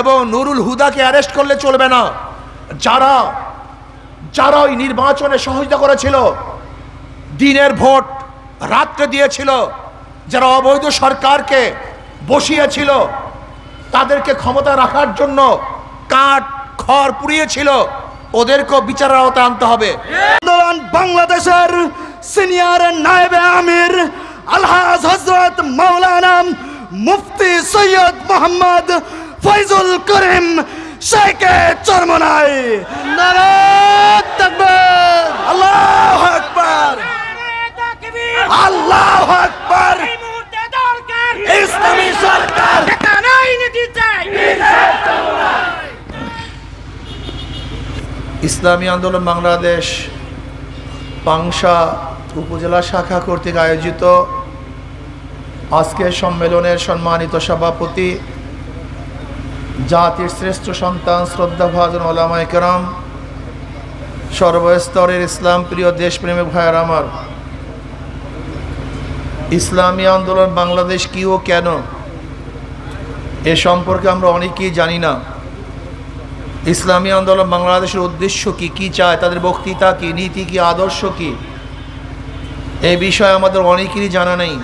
এবং নুরুল হুদাকে অ্যারেস্ট করলে চলবে না। যারা যারা ওই নির্বাচনে সহযোগিতা করেছিল, দিনের ভোট রাত্রে দিয়েছিল, যারা অবৈধ সরকারকে বসিয়েছিল, তাদেরকে ক্ষমতা রাখার জন্য কাঠ, খড় পুড়িয়েছিল, ওদেরকেও বিচারের আওতায় আনতে হবে। বাংলাদেশের সিনিয়র নায়েবে আমির আলহাজ হজরত মাওলানা মুফতি সৈয়দ মোহাম্মদ ফয়জুল করিম শেখে চরমনাই। তাকবীর। আল্লাহু আকবার। ইসলামী সরকার। ইসলামী আন্দোলন বাংলাদেশ পাংশা উপজেলা শাখা কর্তৃক আয়োজিত আজকের সম্মেলনের সম্মানিত সভাপতি, জাতির শ্রেষ্ঠ সন্তান শ্রদ্ধাভাজন ওলামাই কেরাম, সর্বস্তরের ইসলাম প্রিয় দেশপ্রেমী ভাইয়ার আমার। ইসলামী আন্দোলন বাংলাদেশ কী ও কেন? এ সম্পর্কে আমরা অনেকেই জানি না। ইসলামী আন্দোলন বাংলাদেশের উদ্দেশ্য কি কি চায়, তাদের বক্তৃতা কি, নীতি কি, আদর্শ কি? এই বিষয়ে আমাদের অনেকেরই জানা নেই।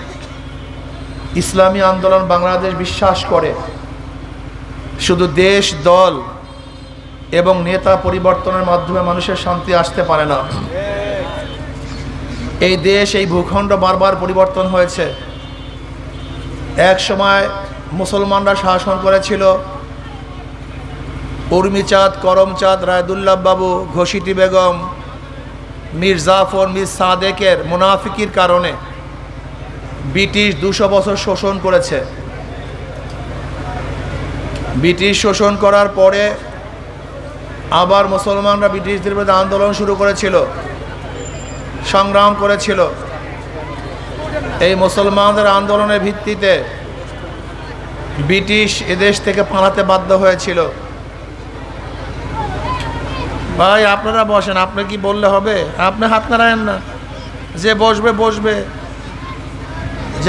ইসলামী আন্দোলন বাংলাদেশ বিশ্বাস করে। শুধু দেশ, দল এবং নেতা পরিবর্তনের মাধ্যমে মানুষের শান্তি আসতে পারে না। এই দেশ, এই ভূখণ্ড বারবার পরিবর্তন হয়েছে। এক সময় মুসলমানরা শাসন করেছিল, উর্মিচাঁদ, করমচাঁদ, রায়দুল্লাহ বাবু, ঘোষিতি বেগম, মির্জাফর মির সাদেকের, মুনাফিকির কারণে। ব্রিটিশ দুশো বছর শোষণ করেছে। ব্রিটিশ শোষণ করার পরে আবার মুসলমানরা ব্রিটিশদের বিরুদ্ধে আন্দোলন শুরু করেছিল, সংগ্রাম করেছিল। এই মুসলমানদের আন্দোলনের ভিত্তিতে ব্রিটিশ এদেশ থেকে পালাতে বাধ্য হয়েছিল। ভাই, আপনারা বসেন, আপনি কি বললে হবে? আপনি হাত নাড়ায়েন না। যে বসবে বসবে।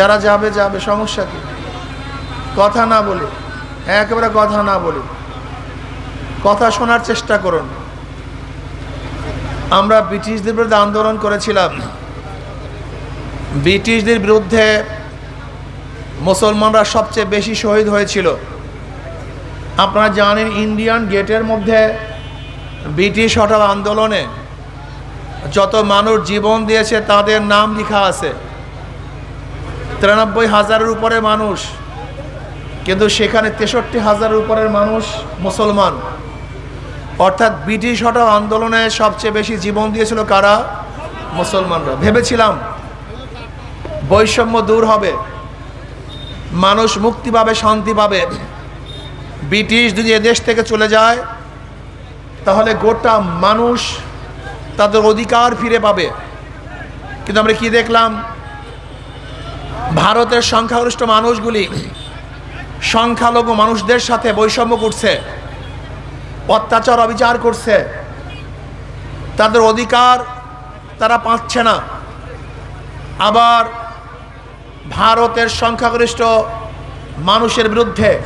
যারা যাবে যাবে, সমস্যা কি? কথা না বলি, একেবারে কথা না বলি, কথা শোনার চেষ্টা করুন। আমরা ব্রিটিশদের বিরুদ্ধে আন্দোলন করেছিলাম। ব্রিটিশদের বিরুদ্ধে মুসলমানরা সবচেয়ে বেশি শহীদ হয়েছিল। আপনারা জানেন ইন্ডিয়ান গেটের মধ্যে ব্রিটিশ হঠাৎ আন্দোলনে যত মানুষ জীবন দিয়েছে, তাদের নাম লেখা আছে। তিরানব্বই হাজারের উপরে মানুষ, কিন্তু সেখানে তেষট্টি হাজারের উপরের মানুষ মুসলমান। অর্থাৎ ব্রিটিশ হঠাৎ আন্দোলনে সবচেয়ে বেশি জীবন দিয়েছিল কারা? মুসলমানরা। ভেবেছিলাম বৈষম্য দূর হবে, মানুষ মুক্তি পাবে, শান্তি পাবে। ব্রিটিশ যদি এদেশ থেকে চলে যায়, তাহলে গোটা মানুষ তাদের অধিকার ফিরে পাবে। কিন্তু আমরা কি দেখলাম? ভারতের সংখ্যাগরিষ্ঠ মানুষগুলি সংখ্যালঘু মানুষদের সাথে বৈষম্য করছে, অত্যাচার অবিচার করছে। তাদের অধিকার তারা পাচ্ছে না। আবার ভারতের সংখ্যাগরিষ্ঠ মানুষের বিরুদ্ধে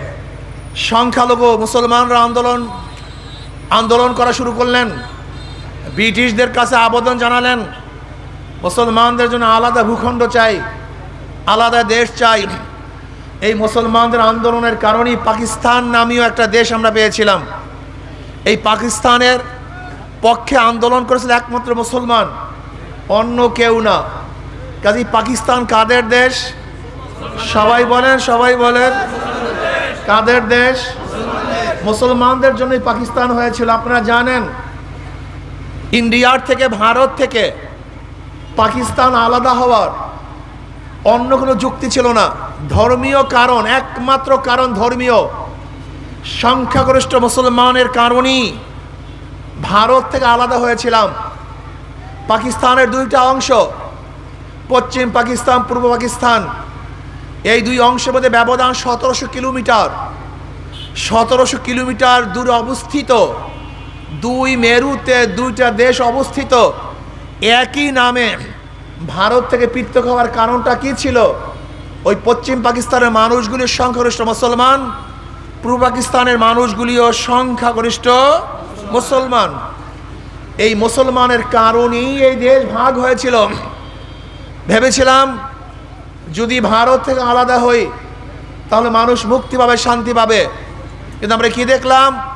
সংখ্যালঘু মুসলমানরা আন্দোলন আন্দোলন করা শুরু করলেন। ব্রিটিশদের কাছে আবেদন জানালেন, মুসলমানদের জন্য আলাদা ভূখণ্ড চাই। আলাদা দেশ চাই। এই মুসলমানদের আন্দোলনের কারণেই পাকিস্তান নামীয় একটা দেশ আমরা পেয়েছিলাম। এই পাকিস্তানের পক্ষে আন্দোলন করেছিল একমাত্র মুসলমান, অন্য কেউ না। কাজী পাকিস্তান কাদের দেশ? সবাই বলেন সবাই বলেন। কাদের দেশ? মুসলমানদের জন্যই পাকিস্তান হয়েছিল, আপনারা জানেন। ইন্ডিয়ার থেকে, ভারত থেকে পাকিস্তান আলাদা হওয়ার অন্য কোনো যুক্তি ছিল না। ধর্মীয় কারণ, একমাত্র কারণ ধর্মীয়। সংখ্যাগরিষ্ঠ মুসলমানের কারণেই ভারত থেকে আলাদা হয়েছিলাম। পাকিস্তানের দুইটা অংশ, পশ্চিম পাকিস্তান, পূর্ব পাকিস্তান, এই দুই অংশের মধ্যে ব্যবধান সতেরোশো কিলোমিটার। সতেরোশো কিলোমিটার দূরে অবস্থিত, দুই মেরুতে দুইটা দেশ অবস্থিত, একই নামে। ভারত থেকে পৃথক হওয়ার কারণটা কি ছিল? ওই পশ্চিম পাকিস্তানের মানুষগুলির সংখ্যাগরিষ্ঠ মুসলমান, পূর্ব পাকিস্তানের মানুষগুলিও সংখ্যাগরিষ্ঠ মুসলমান। এই মুসলমানের কারণেই এই দেশ ভাগ হয়েছিল। ভেবেছিলাম, যদি ভারত থেকে আলাদা হই, তাহলে মানুষ মুক্তি পাবে, শান্তি পাবে। কিন্তু আমরা কি দেখলাম?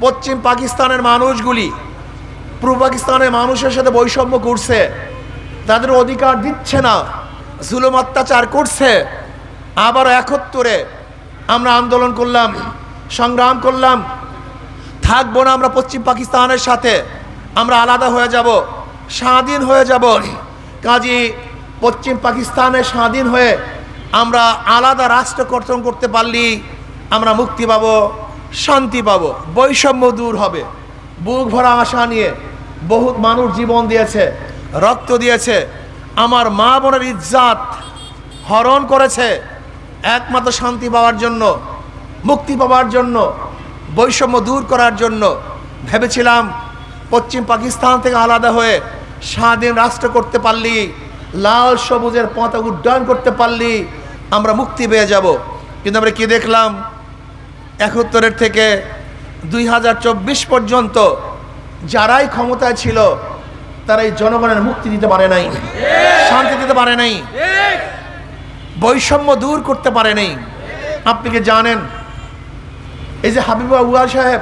পশ্চিম পাকিস্তানের মানুষগুলি, পূর্ব পাকিস্তানের মানুষের সাথে বৈষম্য করছে তাদের অধিকার দিচ্ছে না। জুলুম অত্যাচার করছে। আবার একত্তরে আমরা আন্দোলন করলাম, সংগ্রাম করলাম। থাকব না আমরা পশ্চিম পাকিস্তানের সাথে। আমরা আলাদা হয়ে যাব, স্বাধীন হয়ে যাব। কাজী পশ্চিম পাকিস্তানে স্বাধীন হয়ে আমরা আলাদা রাষ্ট্র গঠন করতে পারলি, আমরা মুক্তি পাবো, শান্তি পাবো। বৈষম্য দূর হবে। বুক ভরা আশা নিয়ে বহুত মানুষ জীবন দিয়েছে। রক্ত দিয়েছে। আমার মা বোনের ইজ্জাত হরণ করেছে একমাত্র শান্তি পাওয়ার জন্য, মুক্তি পাওয়ার জন্য, বৈষম্য দূর করার জন্য। ভেবেছিলাম পশ্চিম পাকিস্তান থেকে আলাদা হয়ে স্বাধীন রাষ্ট্র করতে পারলি, লাল সবুজের পতাকা উড্ডয়ন করতে পারলি, আমরা মুক্তি পেয়ে যাব। কিন্তু আমরা কি দেখলাম? একাত্তরের থেকে দুই হাজার চব্বিশ পর্যন্ত যারাই ক্ষমতায় ছিল তারা এই জনগণের মুক্তি দিতে পারে নাই, শান্তি দিতে পারে নাই, বৈষম্য দূর করতে পারে নাই। আপনি কি জানেন? এই যে হাবিবা উয়ার সাহেব,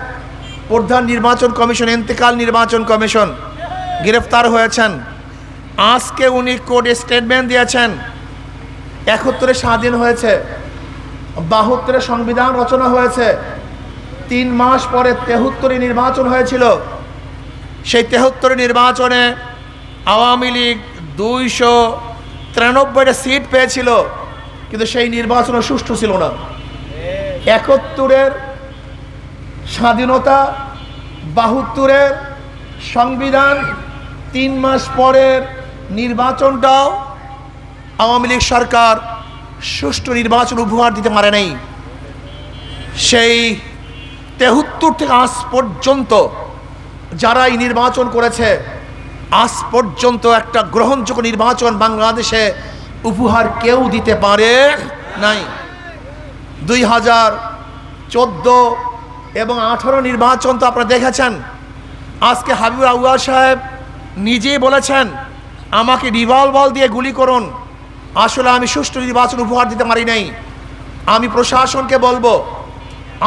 প্রধান নির্বাচন কমিশন ইন্তেকাল নির্বাচন কমিশন, গ্রেফতার হয়েছেন। আজকে উনি কোর্টে স্টেটমেন্ট দিয়েছেন। একাত্তরে স্বাধীন হয়েছে। বাহাত্তরে সংবিধান রচনা হয়েছে। তিন মাস পরে তেহত্তরে নির্বাচন হয়েছিল। সেই তেহত্তরে নির্বাচনে আওয়ামী লীগ দুইশো তিরানব্বইটা সিট পেয়েছিল, কিন্তু সেই নির্বাচনও সুষ্ঠু ছিল না। একাত্তরের স্বাধীনতা, বাহাত্তরের সংবিধান, তিন মাস পরের নির্বাচনটাও আওয়ামী লীগ সরকার সুষ্ঠু নির্বাচন উপহার দিতে পারে নাই। সেই তেহত্তর থেকে আজ পর্যন্ত যারা এই নির্বাচন করেছে, আজ পর্যন্ত একটা গ্রহণযোগ্য নির্বাচন বাংলাদেশে উপহার কেউ দিতে পারে নাই। দুই হাজার চোদ্দ এবং আঠারো নির্বাচন তো আপনারা দেখেছেন। আজকে হাবিব আউয়া সাহেব নিজেই বলেছেন, আমাকে রিভলভার দিয়ে গুলি করুন। আসলে আমি সুষ্ঠু নির্বাচন উপহার দিতে পারি নাই। আমি প্রশাসনকে বলব,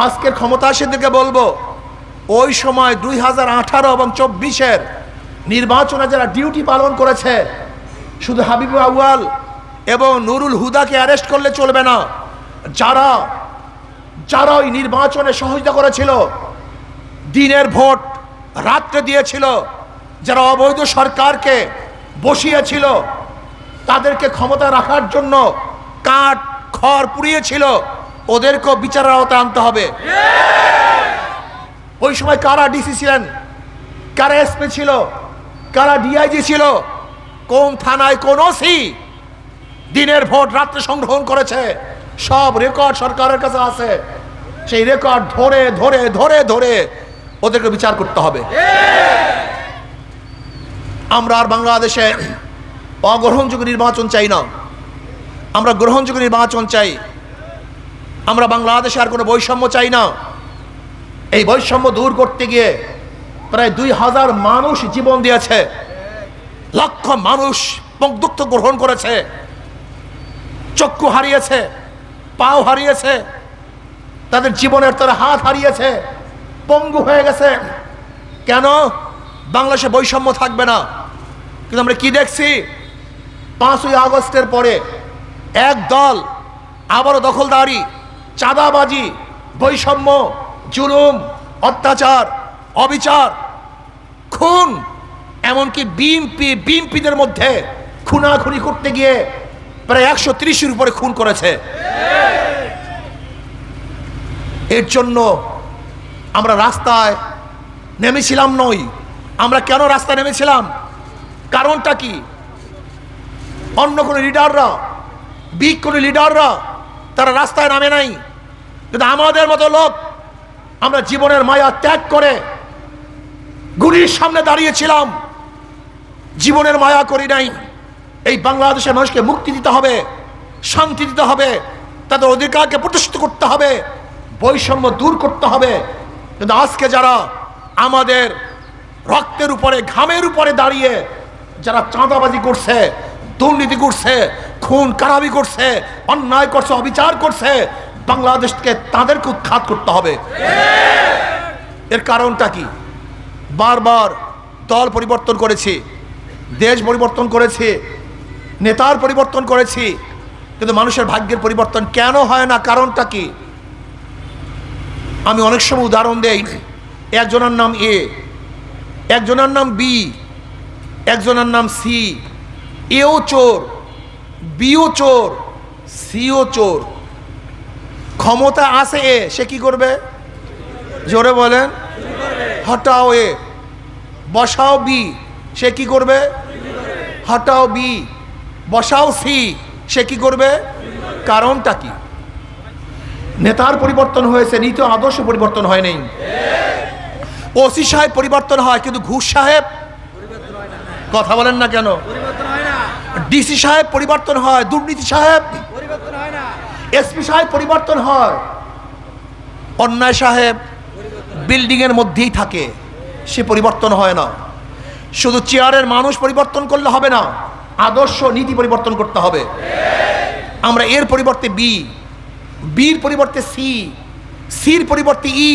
আজকের ক্ষমতাসীনদেরকে বলব ওই সময় দুই হাজার আঠারো এবং চব্বিশের নির্বাচনে যারা ডিউটি পালন করেছে, শুধু হাবিবুর আউয়াল এবং নুরুল হুদাকে অ্যারেস্ট করলে চলবে না। যারা যারা ওই নির্বাচনে সহযোগিতা করেছিল, দিনের ভোট রাত্রে দিয়েছিল, যারা অবৈধ সরকারকে বসিয়েছিল, তাদেরকে ক্ষমতা রাখার জন্য কাঠ, খড় পুড়িয়েছিল, ওদেরকেও বিচারের আওতায় আনতে হবে। ওই সময় কারা ডিসি ছিলেন? কারা এসপি ছিল? কারা ডিআইজি ছিল? কোন থানায় কোন ওসি দিনের ভোট, রাত্রে সংগ্রহণ করেছে। সব রেকর্ড সরকারের কাছে আছে। সেই রেকর্ড ধরে ধরে ধরে ধরে ওদেরকে বিচার করতে হবে। আমরা আর বাংলাদেশে অগ্রহণযোগ্য নির্বাচন চাই না। আমরা গ্রহণযোগ্য নির্বাচন চাই। আমরা বাংলাদেশে আর কোনো বৈষম্য চাই না। এই বৈষম্য দূর করতে গিয়ে প্রায় দুই হাজার মানুষ জীবন দিয়েছে। লক্ষ মানুষ মুগ্ধ গ্রহণ করেছে। চক্ষু হারিয়েছে, পাও হারিয়েছে, তাদের জীবনের তারা হাত হারিয়েছে, পঙ্গু হয়ে গেছে। কেন? বাংলাদেশে বৈষম্য থাকবে না। কিন্তু আমরা কি দেখছি? পাঁচই আগস্টের পরে এক দল আবারও দখলদারি, চাঁদাবাজি, বৈষম্য জুলুম, অত্যাচার, অবিচার, খুন, এমনকি বিএমপি বিএমপিদের মধ্যে খুনাখুনি করতে গিয়ে প্রায় একশো তিরিশের উপরে খুন করেছে। এর জন্য আমরা রাস্তায় নেমেছিলাম নই। আমরা কেন রাস্তায় নেমেছিলাম? কারণটা কি? অন্য কোনো লিডাররা বিগ কোনো লিডাররা তারা রাস্তায় নামে নাই। কিন্তু আমাদের মতো লোক আমরা জীবনের মায়া ত্যাগ করে গুলির সামনে দাঁড়িয়েছিলাম। জীবনের মায়া করি নাই। এই বাংলাদেশের মানুষকে মুক্তি দিতে হবে, শান্তি দিতে হবে, তাদের অধিকারকে প্রতিষ্ঠিত করতে হবে, বৈষম্য দূর করতে হবে। কিন্তু আজকে যারা আমাদের রক্তের উপরে, ঘামের উপরে দাঁড়িয়ে যারা চাঁদাবাজি করছে, দুর্নীতি করছে, খুন, কারাবি করছে, অন্যায় করছে, অবিচার করছে বাংলাদেশকে তাদেরকে উৎখাত করতে হবে। এর কারণটা কি? বারবার দল পরিবর্তন করেছি, দেশ পরিবর্তন করেছি, নেতার পরিবর্তন করেছি, কিন্তু মানুষের ভাগ্যের পরিবর্তন কেন হয় না? কারণটা কি? আমি অনেক সময় উদাহরণ দেই, একজনের নাম এ, একজনের নাম বি, একজনের নাম সি, এও চোর, বিও চোর, সিও চোর। ক্ষমতা আছে এ, সে কি করবে? জোরে বলেন। হটাও এ। বসাও বি, সে কি করবে? হটাও বি। বসাও সি, সে কি করবে? কারণটা কি? নেতার পরিবর্তন হয়েছে, নীতি আদর্শ পরিবর্তন হয় নাই। ওসি সাহেব পরিবর্তন হয়, কিন্তু ঘুষ সাহেব কথা বলেন না কেন? ডিসি সাহেব পরিবর্তন হয়, দুর্নীতি সাহেব এসপি সাহেব পরিবর্তন হয়। অন্যায় সাহেব বিল্ডিংয়ের মধ্যেই থাকে, সে পরিবর্তন হয় না। শুধু চেয়ারের মানুষ পরিবর্তন করলে হবে না, আদর্শ নীতি পরিবর্তন করতে হবে। আমরা এর পরিবর্তে বি বির পরিবর্তে সি সির পরিবর্তে ই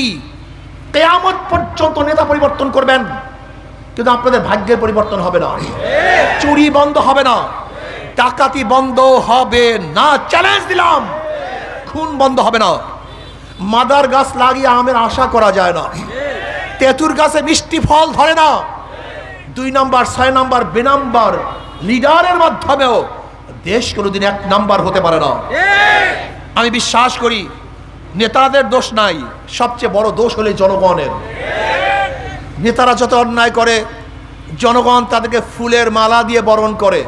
কেয়ামত পর্যন্ত নেতা পরিবর্তন করবেন, কিন্তু আপনাদের ভাগ্যের পরিবর্তন হবে না। চুরি বন্ধ হবে না, ডাকাতি বন্ধ হবে না। চ্যালেঞ্জ দিলাম। খুন বন্ধ হবে না। মাদার গাছ লাগিয়ে আমের আশা করা যায় না। তেঁতুর গাছে মিষ্টি ফল ধরে না। দুই নাম্বার, ছয় নাম্বার, বে নাম্বার লিডারের মাধ্যমেও দেশ কোনোদিন এক নাম্বার হতে পারে না। আমি বিশ্বাস করি, নেতাদের দোষ নাই, সবচেয়ে বড় দোষ হলে জনগণের। নেতারা যত অন্যায় করে, জনগণ তাদেরকে ফুলের মালা দিয়ে বরণ করে।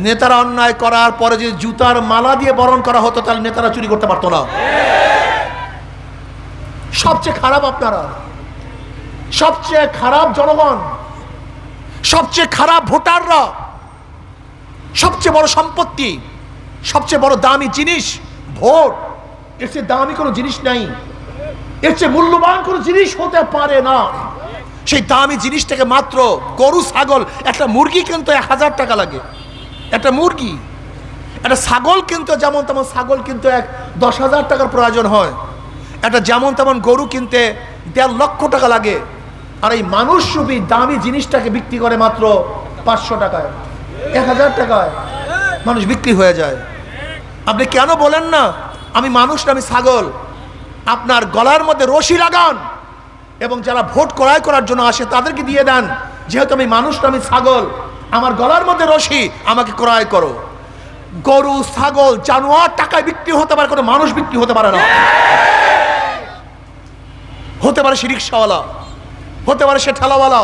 নেতারা অন্যায় করার পরে যদি জুতার মালা দিয়ে বরণ করা হতো, তাহলে নেতারা চুরি করতে পারতো না। সবচেয়ে খারাপ আপনারা। সবচেয়ে খারাপ জনগণ, সবচেয়ে খারাপ ভোটাররা, সবচেয়ে বড় সম্পত্তি, সবচেয়ে বড় দামি জিনিস, ভোট। এর চেয়ে দামি কোনো জিনিস নাই। এর চেয়ে মূল্যবান কোনো জিনিস হতে পারে না। সেই দামি জিনিসটাকে মাত্র গরু, ছাগল, একটা মুরগি কিনতে এক হাজার টাকা লাগে। একটা মুরগি, একটা ছাগল কিনতে যেমন তেমন ছাগল কিনতে এক দশ হাজার টাকার প্রয়োজন হয়। একটা যেমন তেমন গরু কিনতে দেড় লক্ষ টাকা লাগে। আর এই মানুষ রূপী দামি জিনিসটাকে বিক্রি করে মাত্র পাঁচশো টাকায়, এক হাজার টাকায় মানুষ বিক্রি হয়ে যায়। আপনি কেন বলেন না, আমি মানুষ আমি ছাগল। আপনার গলার মধ্যে রশি লাগান এবং যারা ভোট ক্রয় করার জন্য আসে তাদেরকে দিয়ে দেন। যেহেতু আমি মানুষ আমি ছাগল। আমার গলার মধ্যে রশি, আমাকে ক্রয় করো। গরু, ছাগল, জানোয়ার টাকায় বিক্রি হতে পারে, কোনো মানুষ বিক্রি হতে পারে না। হতে পারে সে রিক্সাওয়ালা, হতে পারে সে ঠেলাওয়ালা,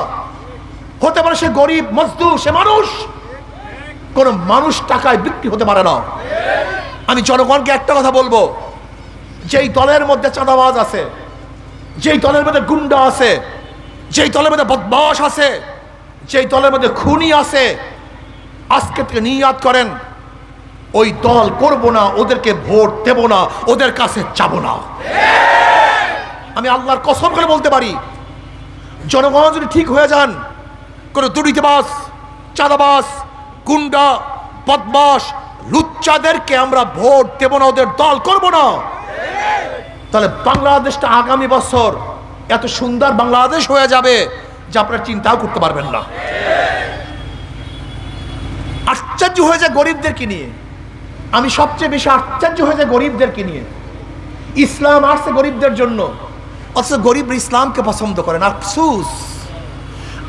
হতে পারে সে গরিব, মজদুর, সে মানুষ। কোন মানুষ টাকায় বিক্রি হতে পারে না। আমি জনগণকে একটা কথা বলব, যেই দলের মধ্যে চাঁদাবাজ আছে, যেই দলের মধ্যে গুন্ডা আছে, যেই দলের মধ্যে বদমাস আছে যেই দলের মধ্যে খুনি আছে, আজকে থেকে নিয়াদ করেন, ওই দল করব না, ওদেরকে ভোট দেব না, ওদের কাছে যাব না। আমি আল্লাহর কসম করে বলতে পারি, জনগণ যদি ঠিক হয়ে যান, কোনো দুর্নীতিবাস চাঁদাবাস গুন্ডা বদমাস লুচ্চাদেরকে আমরা ভোট দেব না, ওদের দল করব না। তাহলে বাংলাদেশটা আগামী বছর এত সুন্দর বাংলাদেশ হয়ে যাবে। যা আপনারা চিন্তাও করতে পারবেন না। আশ্চর্য হয়ে যায় গরিবদেরকে নিয়ে। আমি সবচেয়ে বেশি আশ্চর্য হয়ে যায় গরিবদেরকে নিয়ে। ইসলাম আসছে গরিবদের জন্য। অথচ গরিব ইসলামকে পছন্দ করেন আফসুস।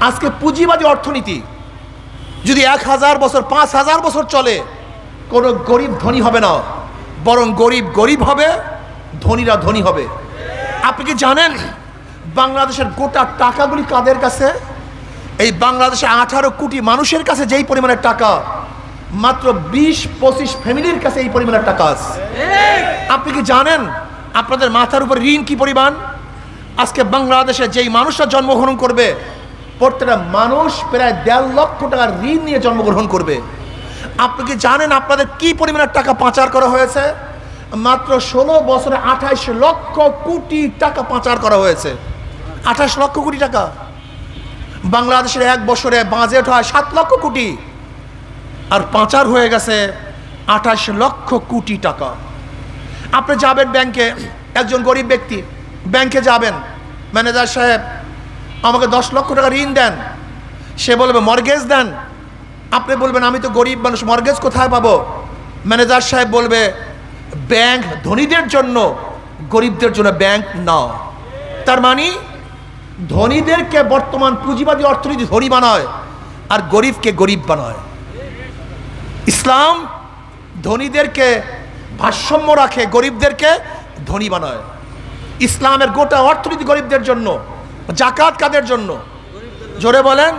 আজকে পুঁজিবাদী অর্থনীতি। যদি এক হাজার বছর, পাঁচ হাজার বছর চলে, কোনো গরিব ধনী হবে না। বরং গরিব গরিব হবে, ধনীরা ধনী হবে। আপনি কি জানেন? বাংলাদেশের গোটা টাকাগুলি কাদের কাছে? এই বাংলাদেশে আঠারো কোটি মানুষের কাছে যেই পরিমাণের টাকা, মাত্র বিশ, পঁচিশ ফ্যামিলির কাছে এই পরিমাণের টাকা আছে। আপনি কি জানেন আপনাদের মাথার উপর ঋণ কি পরিমাণ? আজকে বাংলাদেশে যেই মানুষরা জন্মগ্রহণ করবে, প্রত্যেকটা মানুষ প্রায় দেড় লক্ষ টাকার ঋণ নিয়ে জন্মগ্রহণ করবে। আপনি কি জানেন আপনাদের কি পরিমাণের টাকা পাচার করা হয়েছে? মাত্র ষোলো বছরে আঠাইশ লক্ষ কোটি টাকা পাচার করা হয়েছে। আঠাশ লক্ষ কোটি টাকা। বাংলাদেশের এক বছরে বাজেট হয় সাত লক্ষ কোটি। আর পাচার হয়ে গেছে আঠাশ লক্ষ কোটি টাকা। আপনি যাবেন ব্যাংকে, একজন গরিব ব্যক্তি, ব্যাংকে যাবেন। ম্যানেজার সাহেব, আমাকে দশ লক্ষ টাকা ঋণ দেন। সে বলবে, মর্গেজ দেন। আপনি বলবেন, আমি তো গরিব মানুষ, মর্গেজ কোথায় পাবো? ম্যানেজার সাহেব বলবে, ব্যাংক ধনীদের জন্য, গরিবদের জন্য ব্যাংক না। তার মানে ধনীদেরকে বর্তমান পুঁজিবাদী অর্থনীতি ধনী বানায় আর গরিবকে গরিব বানায়। ইসলাম ধনীদেরকে ভারসাম্য রাখে, গরিবদেরকে ধনী বানায়। ইসলামের গোটা অর্থনীতি গরিবদের জন্য, জাকাত কাদের জন্য? জোরে বলেন।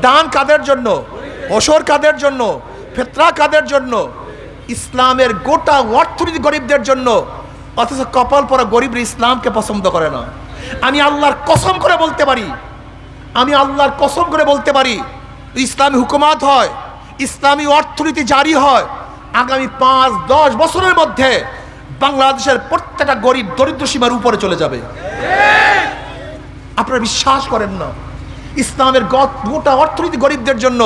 দান কাদের জন্য? ওসর কাদের জন্য? ফেতরা কাদের জন্য? ইসলামের গোটা অর্থনীতি গরিবদের জন্য, অথচ কপাল পরা গরিবরা ইসলামকে পছন্দ করে না। আমি আল্লাহর কসম করে বলতে পারি। আমি আল্লাহর কসম করে বলতে পারি, ইসলামী হুকুমাত হয়, ইসলামী অর্থনীতি জারি হয়। আগামী পাঁচ, দশ বছরের মধ্যে বাংলাদেশের প্রত্যেকটা গরিব দরিদ্র সীমার উপরে চলে যাবে। আপনারা বিশ্বাস করেন না। ইসলামের গোটা অর্থনীতি গরিবদের জন্য,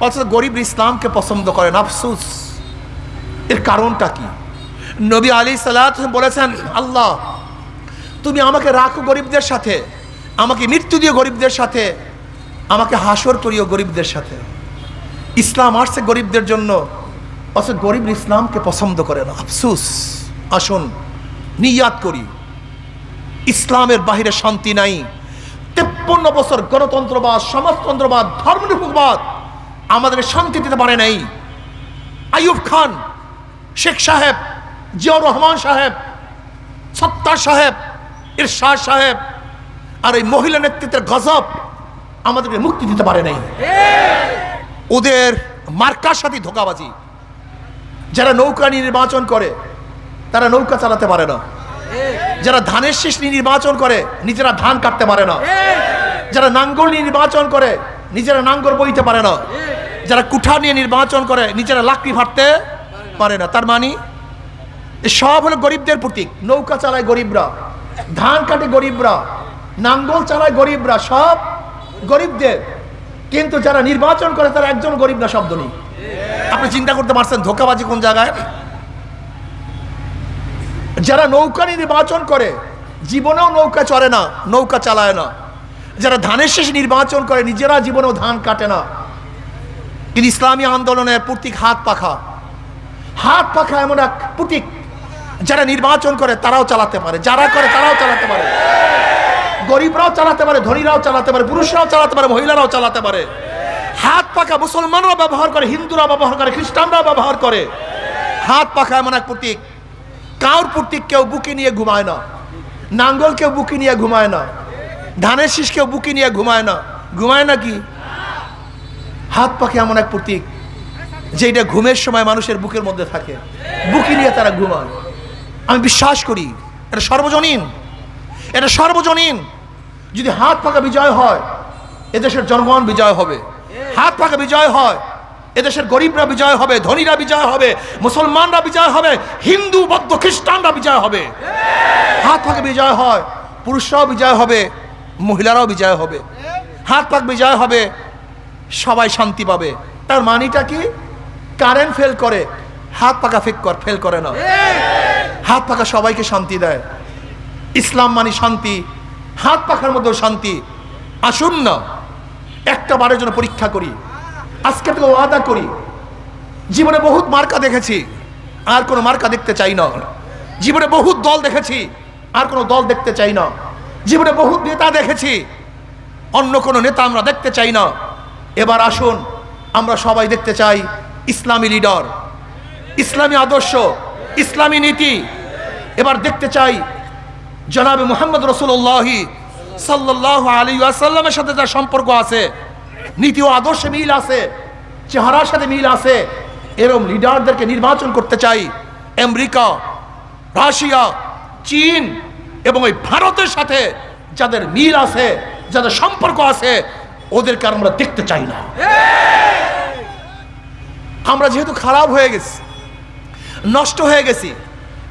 অথচ গরিব ইসলামকে পছন্দ করেন আফসুস। এর কারণটা কি? নবী আলী সালাত বলেছেন, আল্লাহ তুমি আমাকে রাখো গরিবদের সাথে, আমাকে মৃত্যু দিও গরিবদের সাথে, আমাকে হাসর করিও গরিবদের সাথে। ইসলাম আসছে গরিবদের জন্য, অথচ গরিব ইসলামকে পছন্দ করে না। আফসুস, আসুন, নিয়াত করি। ইসলামের বাহিরে শান্তি নাই। তেপ্পন্ন বছর গণতন্ত্রবাদ, সমাজতন্ত্রবাদ, ধর্মনিরপেক্ষবাদ আমাদের শান্তি দিতে পারে নাই। আইয়ুব খান, শেখ সাহেব, জিয়াউর রহমান সাহেব, সত্তার সাহেব ইরশাদ সাহেব আর এই মহিলা নেতৃত্বের গজব আমাদেরকে মুক্তি দিতে পারে নাই। ওদের মার্কার সাথে ধোকাবাজি। যারা নৌকা নির্বাচন করে, তারা নৌকা চালাতে পারে না। যারা ধানের শেষ নির্বাচন করে, নিজেরা ধান কাটতে পারে না। যারা নাঙ্গল নিয়ে নির্বাচন করে, নিজেরা নাঙ্গল বইতে পারে না। যারা কুঠা নিয়ে নির্বাচন করে, নিজেরা লাকড়ি ফাটতে পারে না। তার মানে সব হলো গরিবদের প্রতীক। নৌকা চালায় গরিবরা। ধান কাটে গরিবরা, নাঙ্গল চালায় গরিবরা, সব গরিবদের। কিন্তু যারা নির্বাচন করে, তারা একজন গরিব না শব্দ নেই। আপনি চিন্তা করতে পারছেন ধোকাবাজি কোন জায়গায়? যারা নৌকা নির্বাচন করে, জীবনেও নৌকা চড়ে না, নৌকা চালায় না। যারা ধানের শেষে নির্বাচন করে, নিজেরা জীবনেও ধান কাটে না। কিন্তু ইসলামী আন্দোলনের প্রতীক হাত পাখা। হাত পাখা এমন এক প্রতীক। যারা নির্বাচন করে, তারাও চালাতে পারে। যারা করে, তারাও চালাতে পারে। গরিবরাও চালাতে পারে, ধনীরাও চালাতে পারে, পুরুষরাও চালাতে পারে, মহিলারাও চালাতে পারে। হাত পাখা মুসলমানরাও ব্যবহার করে, হিন্দুরাও ব্যবহার করে, খ্রিস্টানরাও ব্যবহার করে। হাত পাখা এমন এক প্রতীক। কাউর প্রতীক কেউ বুকে নিয়ে ঘুমায় না। নাঙ্গল কেউ বুকে নিয়ে ঘুমায় না। ধানের শীষ কেউ বুকে নিয়ে ঘুমায় না। ঘুমায় না কি? হাত পাখে এমন এক প্রতীক যেটা ঘুমের সময় মানুষের বুকের মধ্যে থাকে। বুকে নিয়ে তারা ঘুমায়। আমি বিশ্বাস করি, এটা সর্বজনীন। এটা সর্বজনীন। যদি হাত পাকা বিজয় হয়, এদেশের জনগণ বিজয় হবে। হাত পাকা বিজয় হয়, এদেশের গরিবরা বিজয় হবে, ধনীরা বিজয় হবে, মুসলমানরা বিজয় হবে, হিন্দু, বৌদ্ধ, খ্রিস্টানরা বিজয় হবে। হাত পাকে বিজয় হয়, পুরুষরাও বিজয় হবে, মহিলারাও বিজয় হবে। হাত পাক বিজয় হবে, সবাই শান্তি পাবে। তার মানিটা কি? কারেন্ট ফেল করে। হাত পাকা ফেক কর ফেল করে না। হাত পাকা সবাইকে শান্তি দেয়। ইসলাম মানে শান্তি, হাত পাখার মধ্যেও শান্তি। আসুন না, একটা বারের জন্য পরীক্ষা করি। আজকে থেকে ওয়াদা করি। জীবনে বহুত মার্কা দেখেছি, আর কোনো মার্কা দেখতে চাই না। জীবনে বহুত দল দেখেছি, আর কোনো দল দেখতে চাই না। জীবনে বহুত নেতা দেখেছি, অন্য কোনো নেতা আমরা দেখতে চাই না। এবার আসুন, আমরা সবাই দেখতে চাই ইসলামী লিডার ইসলামী আদর্শ, ইসলামী নীতি। এবার দেখতে চাই জনাবে মোহাম্মদ রসুল্লাহি সাল্লাহ আলী আসাল্লামের সাথে যার সম্পর্ক আছে, নীতি ও আদর্শে মিল আছে, চেহারার সাথে মিল আছে, এরম লিডারদেরকে নির্বাচন করতে চাই আমেরিকা, রাশিয়া, চীন এবং ওই ভারতের সাথে যাদের মিল আছে, যাদের সম্পর্ক আছে, ওদেরকে আমরা দেখতে চাই না। আমরা যেহেতু খারাপ হয়ে গেছি নষ্ট হয়ে গেছি।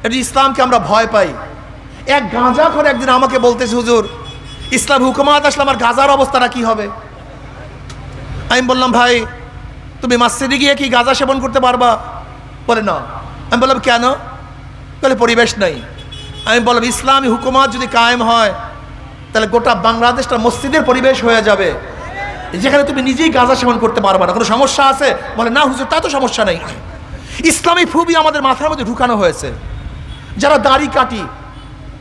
এটা ইসলামকে আমরা ভয় পাই। এক গাঁজা করে একদিন আমাকে বলতেছে, হুজুর, ইসলাম হুকুমাত আসলে আমার গাঁজার অবস্থাটা কি হবে? আমি বললাম, ভাই, তুমি মাসজিদে গিয়ে কি গাঁজা সেবন করতে পারবা? বলে, না। আমি বললাম, কেন? বলে, পরিবেশ নাই। আমি বললাম, ইসলামী হুকুমাত যদি কায়েম হয়, তাহলে গোটা বাংলাদেশটা মসজিদের পরিবেশ হয়ে যাবে। যেখানে তুমি নিজেই গাঁজা সেবন করতে পারবা না। কোনো সমস্যা আছে? বলে, না হুজুর, তা তো সমস্যা নেই। ইসলামী খুবই আমাদের মাথার মধ্যে ঢুকানো হয়েছে। যারা দাড়ি কাটি,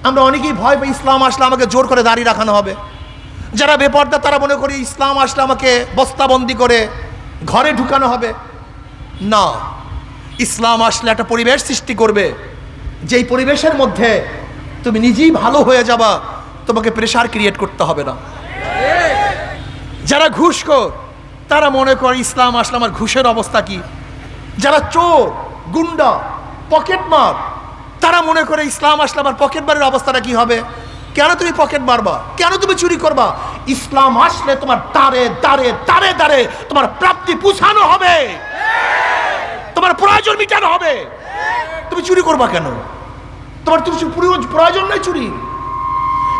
আমরা অনেকেই ভয় পাই, ইসলাম আসলে আমাকে জোর করে দাড়ি রাখানো হবে। যারা বেপর্দা, তারা মনে করি ইসলাম আসলে আমাকে বস্তাবন্দি করে ঘরে ঢুকানো হবে। না, ইসলাম আসলে একটা পরিবেশ সৃষ্টি করবে, যেই পরিবেশের মধ্যে তুমি নিজেই ভালো হয়ে যাবা, তোমাকে প্রেশার ক্রিয়েট করতে হবে না। যারা ঘুষখোর, তারা মনে করে ইসলাম আসলে আমার ঘুষের অবস্থা কি? যারা চোর, গুন্ডা পকেটমার তারা মনে করে ইসলাম আসলে আমার পকেট মারের অবস্থাটা কি হবে? কেন তুমি পকেট মারবা? কেন তুমি চুরি করবা? ইসলাম আসলে তোমার দাঁড়ে দাঁড়ে দাঁড়ে দাঁড়ে তোমার প্রাপ্তি পুছানো হবে। তোমার প্রয়োজন মিটানো হবে। তুমি চুরি করবা কেন? তোমার তুমি প্রয়োজন নেই চুরি।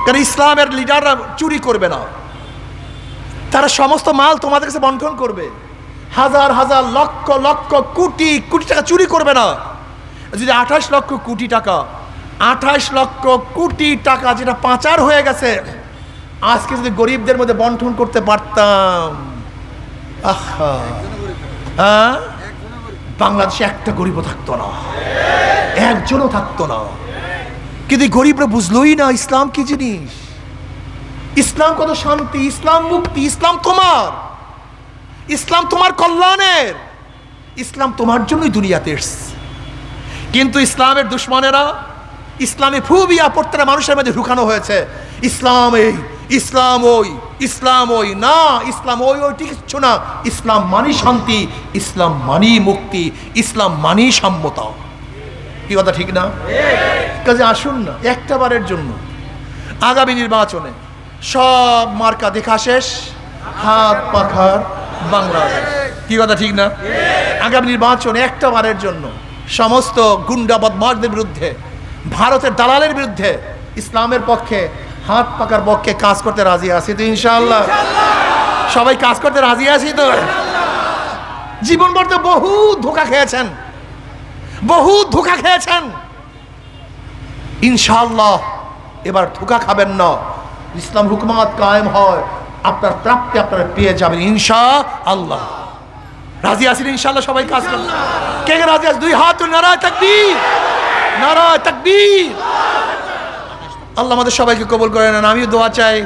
কারণ ইসলামের লিডাররা চুরি করবে না। তারা সমস্ত মাল তোমাদের কাছে বন্টন করবে। হাজার হাজার লক্ষ লক্ষ কোটি কোটি টাকা চুরি করবে না। যদি আঠাশ লক্ষ কোটি টাকা, আঠাশ লক্ষ কোটি টাকা যেটা পাচার হয়ে গেছে, আজকে যদি গরিবদের মধ্যে বন্টন করতে পারতাম। আহা। হ্যাঁ? বাংলাদেশে একটা গরিবও থাকতো না। একজনও থাকতো না। কিন্তু গরিবরা বুঝলোই না ইসলাম কি জিনিস? ইসলাম কত শান্তি, ইসলাম মুক্তি, ইসলাম তোমার। ইসলাম তোমার কল্যাণের। ইসলাম তোমার জন্যই দুনিয়াতে এসছে। কিন্তু ইসলামের দুশ্মনেরা, ইসলামে ফুবিয়া প্রত্যেকটা মানুষের মধ্যে ঢুকানো হয়েছে। ইসলাম এই, ইসলাম ওই ইসলাম ওই, না, ইসলাম ওই ওই ঠিক কিচ্ছু না। ইসলাম মানি শান্তি, ইসলাম মানি মুক্তি, ইসলাম মানি সাম্যতা। কি কথা ঠিক না? কাজে আসুন না, একটা বারের জন্য। আগামী নির্বাচনে সব মার্কা দেখা শেষ, হাত পাখার বাংলাদেশ। কি কথা ঠিক না? আগামী নির্বাচন একটা বারের জন্য সমস্ত গুন্ডা বদমাশদের বিরুদ্ধে ভারতের দালালের বিরুদ্ধে ইসলামের পক্ষে হাত পাকার পক্ষে কাজ করতে রাজি আছি তো ইনশাআল্লাহ। সবাই কাজ করতে রাজি আছি তো? জীবন বলতে বহু ধোকা খেয়েছেন। বহু ধোকা খেয়েছেন। ইনশাআল্লাহ এবার ধোকা খাবেন না। ইসলাম হুকুমাত কায়েম হয়। আপনার প্রাপ্তি আপনারা পেয়ে যাবেন ইনশা আল্লাহ রাজি আসেন ইনশাআল্লাহ সবাই কাজ করেন। কে কে রাজি আছে? দুই হাত নারায় তাকবীর। নারায় তাকবীর। আল্লাহ আমাদের সবাইকে কবুল করেন, আমিও দোয়া চাই।